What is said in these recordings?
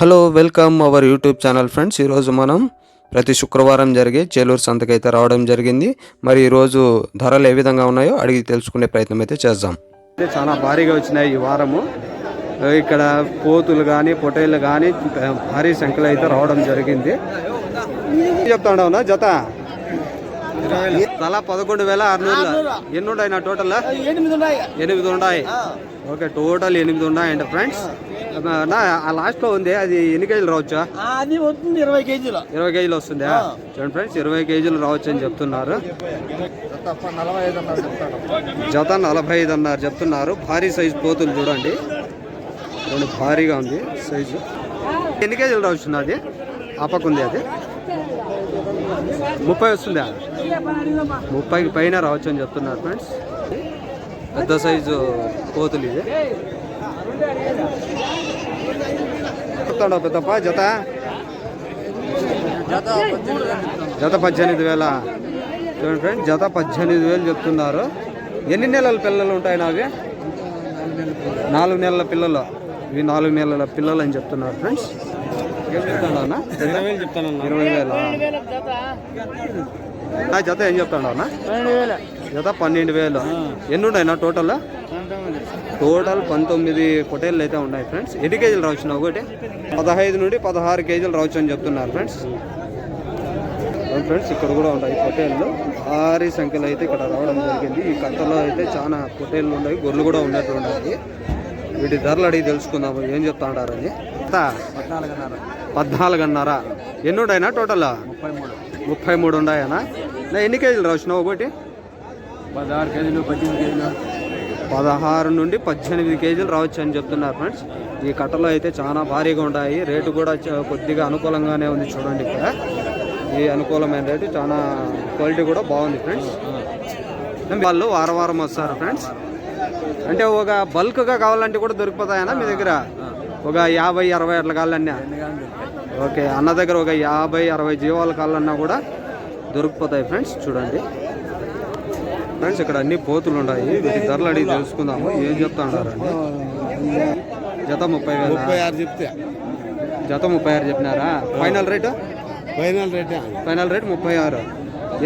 Hello welcome our YouTube channel friends. ఈరోజు మనం ప్రతి శుక్రవారం జరిగే చేలూరు సంతకైతే రావడం జరిగింది. మరి ఈరోజు ధరలు ఏ విధంగా ఉన్నాయో అడిగి తెలుసుకునే ప్రయత్నం అయితే చేద్దాం. చాలా భారీగా వచ్చినాయి ఈ వారము. ఇక్కడ పోతులు కానీ పొటేళ్ళు కానీ భారీ సంఖ్యలో అయితే రావడం జరిగింది. చెప్తా ఉండవునా జత? తలా పదకొండు వేల ఆరునూరు ఎన్ని ఉన్నాయి నా టోటల్ ఎనిమిది ఉన్నాయి. ఎనిమిది ఉన్నాయి. ఓకే టోటల్ ఎనిమిది ఉన్నాయండి ఫ్రెండ్స్. ఆ లాస్ట్లో ఉంది అది ఎన్ని కేజీలు రావచ్చా? అది వస్తుంది ఇరవై కేజీలు. ఇరవై కేజీలు వస్తుందా? చూడండి ఫ్రెండ్స్ ఇరవై కేజీలు రావచ్చు అని చెప్తున్నారు. జత నలభై ఐదు అన్నారు చెప్తున్నారు. భారీ సైజు పోతులు చూడండి. భారీగా ఉంది సైజు ఎన్ని కేజీలు రావచ్చు అది? ఆ పక్క ఉంది అది. ముప్పై వస్తుందా? ముప్పైకి పైన రావచ్చు అని చెప్తున్నారు ఫ్రెండ్స్. పెద్ద సైజు కోతులు ఇది. చెప్తాడు పెద్దప్ప? జత? జత పద్దెనిమిది వేల. చూడండి ఫ్రెండ్స్ జత పద్దెనిమిది వేలు చెప్తున్నారు. ఎన్ని నెలల పిల్లలు ఉంటాయి నావి నాలుగు నెలల పిల్లలు. ఇవి నాలుగు నెలల పిల్లలు అని చెప్తున్నారు ఫ్రెండ్స్ ఏం చెప్తాడు అన్న? ఇరవై వేలు చెప్తాను ఇరవై వేల? నా జత ఏం చెప్తాడు జత పన్నెండు వేలు. ఎన్ని ఉన్నాయి నా టోటల్ టోటల్ పంతొమ్మిది పొటేళ్ళు అయితే ఉన్నాయి ఫ్రెండ్స్. ఎన్ని కేజీలు రావచ్చు ఒకటి? పదహైదు నుండి పదహారు కేజీలు రావచ్చు అని చెప్తున్నారు ఫ్రెండ్స్. ఫ్రెండ్స్ ఇక్కడ కూడా ఉన్నాయి పొటేళ్ళు భారీ సంఖ్యలో అయితే ఇక్కడ రావడం జరిగింది. ఈ కట్టలో అయితే చాలా పొటేళ్ళు ఉన్నాయి గొర్రెలు కూడా ఉన్నట్టు ఉన్నాయి. వీటి ధరలు అడిగి తెలుసుకుందాము. ఏం చెప్తా ఉంటారని ఎంత? పద్నాలుగున్నర. ఎన్ని ఉన్నాయినా టోటల్? ముప్పై మూడు. ముప్పై మూడు ఉన్నాయనా నా ఎన్ని కేజీలు రావచ్చు ఒకటి? పదహారు కేజీలు పద్దెనిమిది కేజీలు. పదహారు నుండి పద్దెనిమిది కేజీలు రావచ్చు అని చెప్తున్నారు ఫ్రెండ్స్. ఈ కట్టలో అయితే చాలా భారీగా ఉంటాయి. రేటు కూడా కొద్దిగా అనుకూలంగానే ఉంది చూడండి ఇక్కడ. ఈ అనుకూలమైన రేటు చాలా క్వాలిటీ కూడా బాగుంది ఫ్రెండ్స్. వాళ్ళు వారం వారం వస్తారు ఫ్రెండ్స్. అంటే ఒక బల్క్గా కావాలంటే కూడా దొరికిపోతాయన్నా మీ దగ్గర? ఒక యాభై అరవై అట్లా కావాలన్నా? ఓకే అన్న దగ్గర ఒక యాభై అరవై జీవాలు కావాలన్నా కూడా దొరికిపోతాయి ఫ్రెండ్స్. చూడండి. ఫ్రెండ్స్ ఇక్కడ అన్ని పోతులు ఉన్నాయి. వీటి ధరలు అడిగి తెలుసుకుందాము. ఏం చెప్తా ఉన్నారు అండి జత ముప్పై వేల? ముప్పై ఆరు చెప్తే. జత ముప్పై ఆరు చెప్పినారా? Final rate final rate final rate ముప్పై ఆరు.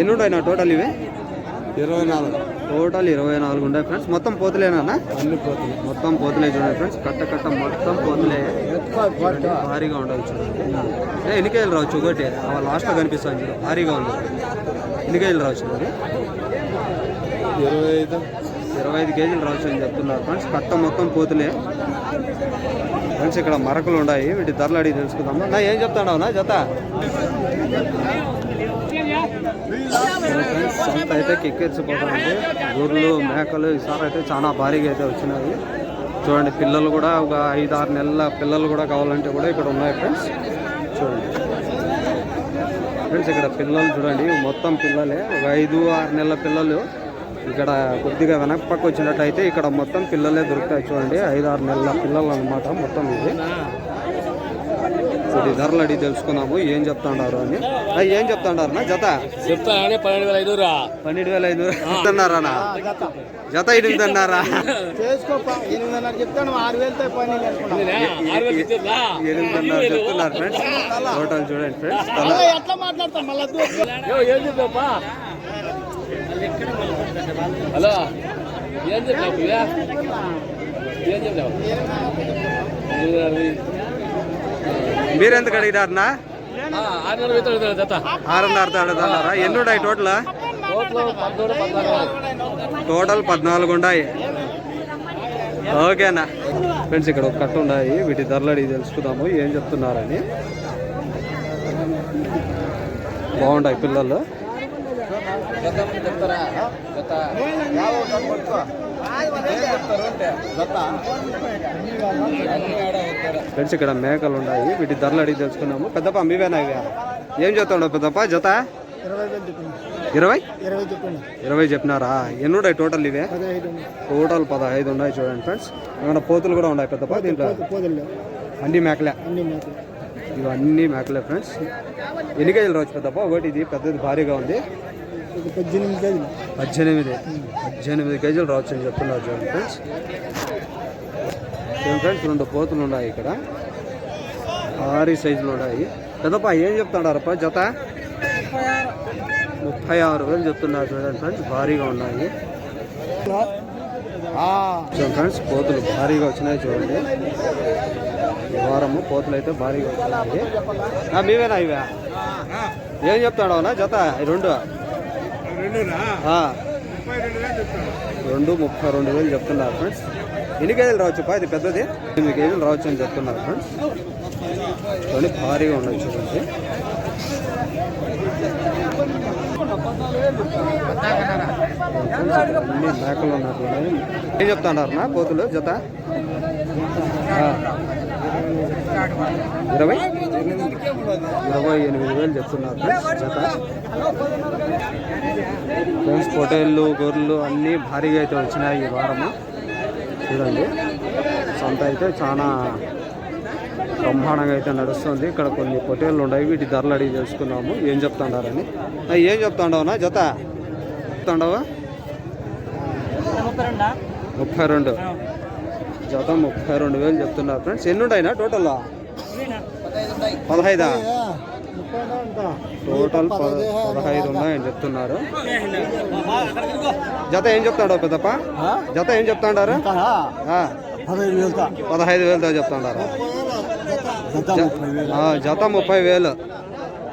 ఎన్ని నా టోటల్ ఇవి? ఇరవై నాలుగు. టోటల్ ఇరవై నాలుగు ఉన్నాయి ఫ్రెండ్స్. మొత్తం పోతులేనా అన్ని? పోతున్నాయి మొత్తం పోతులే చూడండి ఫ్రెండ్స్. కట్ట కట్ట మొత్తం పోతులే. భారీగా ఉండదు చూడండి. ఏ, ఎన్ని కేజీలు రావచ్చు? ఒకటి. లాస్ట్లో కనిపిస్తుంది చూడు. భారీగా ఉంది ఎన్ని కేజీలు రావచ్చు ఇరవై ఐదు ఇరవై ఐదు కేజీలు రావచ్చు అని చెప్తున్నారు ఫ్రెండ్స్. కట్ట మొత్తం పోతులే. ఫ్రెండ్స్ ఇక్కడ మరకలు ఉన్నాయి. వీటి ధరలు అడిగి తెలుసుకుందాము. నా ఏం చెప్తాడు నా జత? ఫ్రెండ్స్ సంత అయితే కిక్కెచ్చిపోతుంది గొర్రెలు మేకలు ఈసారి అయితే చాలా భారీగా అయితే వచ్చినాయి. చూడండి పిల్లలు కూడా ఒక ఐదు ఆరు నెలల పిల్లలు కూడా కావాలంటే కూడా ఇక్కడ ఉన్నాయి ఫ్రెండ్స్. చూడండి. ఫ్రెండ్స్ ఇక్కడ పిల్లలు చూడండి మొత్తం పిల్లలే. ఒక ఐదు ఆరు నెలల పిల్లలు ఇక్కడ కొద్దిగా వెనక పక్క వచ్చినట్టయితే ఇక్కడ మొత్తం పిల్లలే దొరుకుతాయి చూడండి. ఐదు ఆరు నెలల పిల్లలు అనమాట మొత్తం ఇది. ఇది ధరలు అడిగి తెలుసుకున్నాము ఏం చెప్తాడారు అని. ఏం చెప్తాడారు జత? చెప్తానే పన్నెండు వేల ఐదు పన్నెండు వేల ఐదు అన్నారా? జత. ఎనిమిది అన్నారా ఎనిమిది చెప్తున్నారు ఫ్రెండ్స్. టోటల్ చూడండి ఫ్రెండ్స్. ఎట్లా మాట్లాడతాం? ఏం హలో ఏం ఏం ఆరున్నర వేలు జత ఆరున్నర అన్నారా ఎన్ని ఉన్నాయి టోటల్? టోటల్ పద్మూడు పద్నాలుగు. టోటల్ పద్నాలుగు ఉన్నాయి. ఓకేనా? ఫ్రెండ్స్ ఇక్కడ ఒక కట్ట ఉన్నాయి. వీటి ధరలు అడిగి తెలుసుకుందాము. ఏం చెప్తున్నారని. బాగుంటాయి పిల్లలు. చెప్తారా జత ఫ్రెండ్స్ ఇక్కడ మేకలు ఉన్నాయి. వీటి ధరలు అడిగి తెలుసుకున్నాము. పెద్దప్ప మీవేనా ఇవి? ఏం చెప్తాడు పెద్దప్ప? జత? ఇరవై ఇరవై? చెప్పినారా? ఎన్ని ఉన్నాయి టోటల్ ఇవే టోటల్ పదహైదు ఉన్నాయి చూడండి ఫ్రెండ్స్. ఏమైనా పోతులు కూడా ఉన్నాయి పెద్దప్ప దీంట్లో? అన్ని మేకలే. ఇవన్నీ మేకలే ఫ్రెండ్స్. ఎన్ని కేజీలు రావచ్చు పెద్దప్ప? ఒకటి ఇది పెద్దది భారీగా ఉంది. పద్దెనిమిది కేజీలు. పద్దెనిమిది. పద్దెనిమిది కేజీలు రావచ్చు అని చెప్తున్నారు చూడండి ఫ్రెండ్స్. చూడండి ఫ్రెండ్స్ రెండు పోతులు ఉన్నాయి ఇక్కడ. భారీ సైజులు ఉన్నాయి. పెద్దప్ప ఏం చెప్తున్నారప్ప జత? ముప్పై ఆరు. వేలు చెప్తున్నారు చూడండి ఫ్రెండ్స్ భారీగా ఉన్నాయి. చూడండి ఫ్రెండ్స్ కోతులు భారీగా వచ్చినాయి చూడండి. వారము కోతులు అయితే భారీగా వచ్చినాయి. మీవేనా ఇవే? ఏం చెప్తాడవనా జత రెండు. రెండు ముప్పై రెండు వేలు చెప్తున్నారు ఫ్రెండ్స్. ఎన్ని కేజీలు రావచ్చు పా? ఇది పెద్దది. ఎనిమిది కేజీలు రావచ్చు అని చెప్తున్నారు ఫ్రెండ్స్. చూడండి భారీగా ఉన్నాయి చూడండి అన్ని మేకలు ఉన్నట్టున్నాయి ఏం చెప్తున్నారు నా కోతులు జత. ఇరవై? ఇరవై ఎనిమిది వేలు చెప్తున్నారు ఫ్రెండ్స్ జత. ఫ్రెండ్స్ పొటేళ్ళు గొర్రెలు అన్నీ భారీగా అయితే వచ్చినాయి ఈ వారము. చూడండి. సొంత అయితే చాలా బ్రహ్మాండంగా అయితే నడుస్తుంది. ఇక్కడ కొన్ని పొటేళ్ళు ఉన్నాయి. వీటి ధరలు అడిగి తెలుసుకున్నాము ఏం చెప్తాడారని. ఏం చెప్తాండవనా? జత చెప్తాండవా? ముప్పై రెండు. జత ముప్పై రెండు వేలు చెప్తున్నారు. ఫ్రెండ్స్ ఎన్ని ఉన్నాయినా టోటల్ పదహైదా. టోటల్ పద పదహైదు ఉన్నాయని చెప్తున్నారు. జత ఏం చెప్తాడో పెద్దప్ప? జత ఏం చెప్తాడారు? పదహైదు వేలతో. చెప్తాడారు. జత ముప్పై వేలు.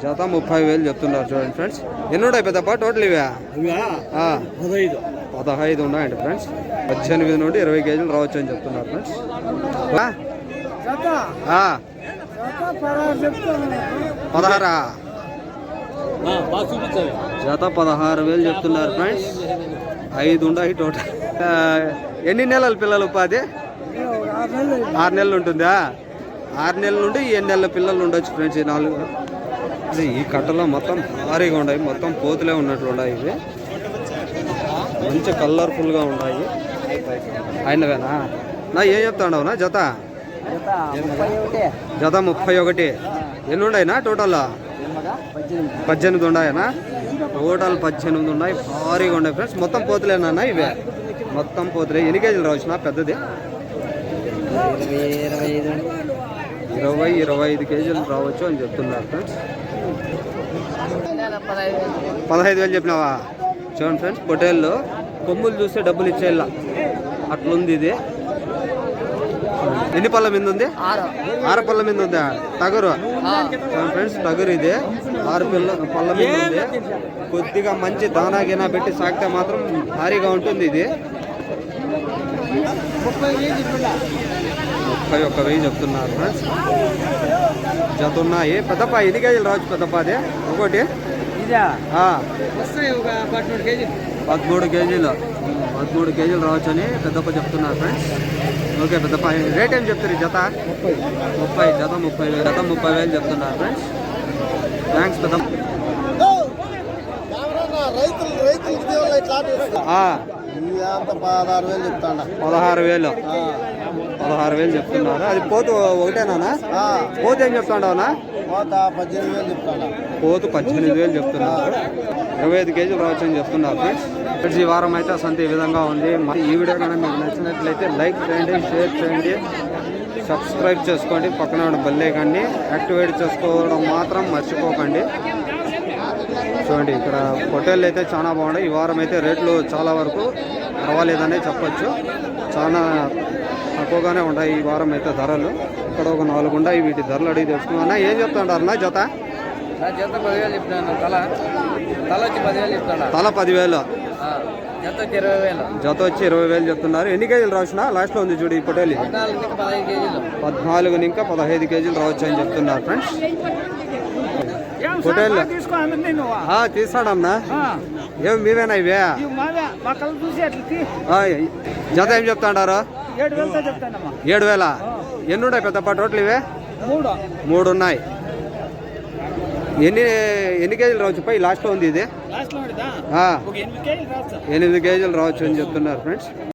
జత ముప్పై వేలు. చెప్తున్నారు చూడండి ఫ్రెండ్స్. ఎన్ని ఉన్నాయి పెద్దప్ప? టోటల్ ఇవే? పదహైదు. పదహైదు ఉన్నాయండి ఫ్రెండ్స్. పద్దెనిమిది నుండి ఇరవై కేజీలు రావచ్చు అని చెప్తున్నారు ఫ్రెండ్స్. పదహారా. జత పదహారు వేలు చెప్తున్నారు ఫ్రెండ్స్. ఐదు ఉన్నాయి టోటల్. ఎన్ని నెలల పిల్లలు ఉపాధి? ఆరు నెలలు ఉంటుందా? ఆరు నెలల నుండి ఎన్ని నెలల పిల్లలు ఉండొచ్చు ఫ్రెండ్స్ ఈ నాలుగు? ఈ కట్టలో మొత్తం భారీగా ఉన్నాయి. మొత్తం పోతులే ఉన్నట్లు ఉన్నాయి ఇవి. మంచి కలర్ఫుల్గా ఉన్నాయి. అయినవేనా? నా ఏం చెప్తాడవు నా జత? జత ముప్పై ఒకటి. ఎన్ని ఉన్నాయినా టోటల్ పద్దెనిమిది. ఉన్నాయనా టోటల్ పద్దెనిమిది ఉన్నాయి. భారీగా ఉన్నాయి ఫ్రెండ్స్. మొత్తం పోతులేనా ఇవే. మొత్తం పోతులే. ఎన్ని కేజీలు రావచ్చునా పెద్దది? ఇరవై ఇరవై ఐదు కేజీలు రావచ్చు అని చెప్తున్నారు ఫ్రెండ్స్. పదహైదు వేలు చెప్పినావా? చూడండి ఫ్రెండ్స్ పొటేల్లో కొమ్ములు చూస్తే డబ్బులు ఇచ్చేయాల అట్లుంది ఇది. ఎన్ని పళ్ళ మీద ఉంది? ఆరు. పళ్ళ మీద ఉందా? టగరు? ఫ్రెండ్స్ టగరు ఇది. ఆరు పిల్ల పళ్ళ మీద ఉంది. కొద్దిగా మంచి దానా గినా పెట్టి సాగితే మాత్రం భారీగా ఉంటుంది ఇది. ముప్పై ఒక్క వెయ్యి చెప్తున్నారు ఫ్రెండ్స్. జత ఉన్నాయి. పెద్దప్ప ఎన్ని కేజీలు రావచ్చు పెద్దప్ప అది? ఒకటి? పదమూడు కేజీలు. పదమూడు కేజీలు రావచ్చు అని పెద్దప్ప చెప్తున్నారు ఫ్రెండ్స్. ఓకే పెద్దప్ప రేట్ ఏం చెప్తారు జత? ముప్పై ముప్పై జత ముప్పై వేలు జత ముప్పై వేలు చెప్తున్నారు ఫ్రెండ్స్. థ్యాంక్స్ పెద్దప్ప. పదహారు వేలు చెప్తాండ పదహారు వేలు. పదహారు వేలు చెప్తున్నారు. అది పోతు ఒకటేనా పోతు ఏం చెప్తాడవునా? పోత పద్దెనిమిది వేలు చెప్తాండ. పోతు పద్దెనిమిది వేలు చెప్తున్నారు. ఇరవై ఐదు కేజీలు రావచ్చు అని చెప్తున్నారు ఫ్రెండ్స్. ఫ్రెండ్స్ ఈ వారం అయితే అసంత ఈ విధంగా ఉంది. మరి ఈ వీడియో కనుక మీకు నచ్చినట్లయితే లైక్ చేయండి షేర్ చేయండి సబ్స్క్రైబ్ చేసుకోండి. పక్కన ఉన్న కానీ యాక్టివేట్ చేసుకోవడం మాత్రం మర్చిపోకండి. చూడండి ఇక్కడ హోటల్ అయితే చాలా బాగున్నాయి. ఈ వారం అయితే రేట్లు చాలా వరకు పర్వాలేదనే చెప్పచ్చు. చాలా తక్కువగానే ఉన్నాయి ఈ వారం అయితే ధరలు. ఇక్కడ ఒక నాలుగు ఉన్నాయి వీటి ధరలు అడిగి తెలుసుకున్నా ఏం చెప్తుంటారు నా జత? నా జత పదివేలు చెప్తాను తల తల వచ్చి పదివేలు చెప్తాడా తల పదివేలు. జత వచ్చి ఇరవై వేలు. జత వచ్చి ఇరవై వేలు చెప్తున్నారు. ఎన్ని కేజీలు రాసిన లాస్ట్లో ఉంది చూడు ఈ పొటేలు. పద్నాలుగు ఇంకా పదహైదు కేజీలు. రావచ్చు అని చెప్తున్నారు ఫ్రెండ్స్ పొటేల్. తీస్తాడమ్మా. ఏం మీవేనా ఇవే? మావే మా కళ్ళు చూసి అట్లా తీ. ఆ, జత ఏం చెప్తాడారు? ఏడు వేల? ఎన్ని ఉన్నాయి పెద్దప్ప టోటల్ ఇవే? మూడు. మూడు ఉన్నాయి. ఎన్ని ఎన్ని కేజీలు రావచ్చు పై? లాస్ట్లో ఉంది ఇది. ఎనిమిది కేజీలు రావచ్చు. అని చెప్తున్నారు ఫ్రెండ్స్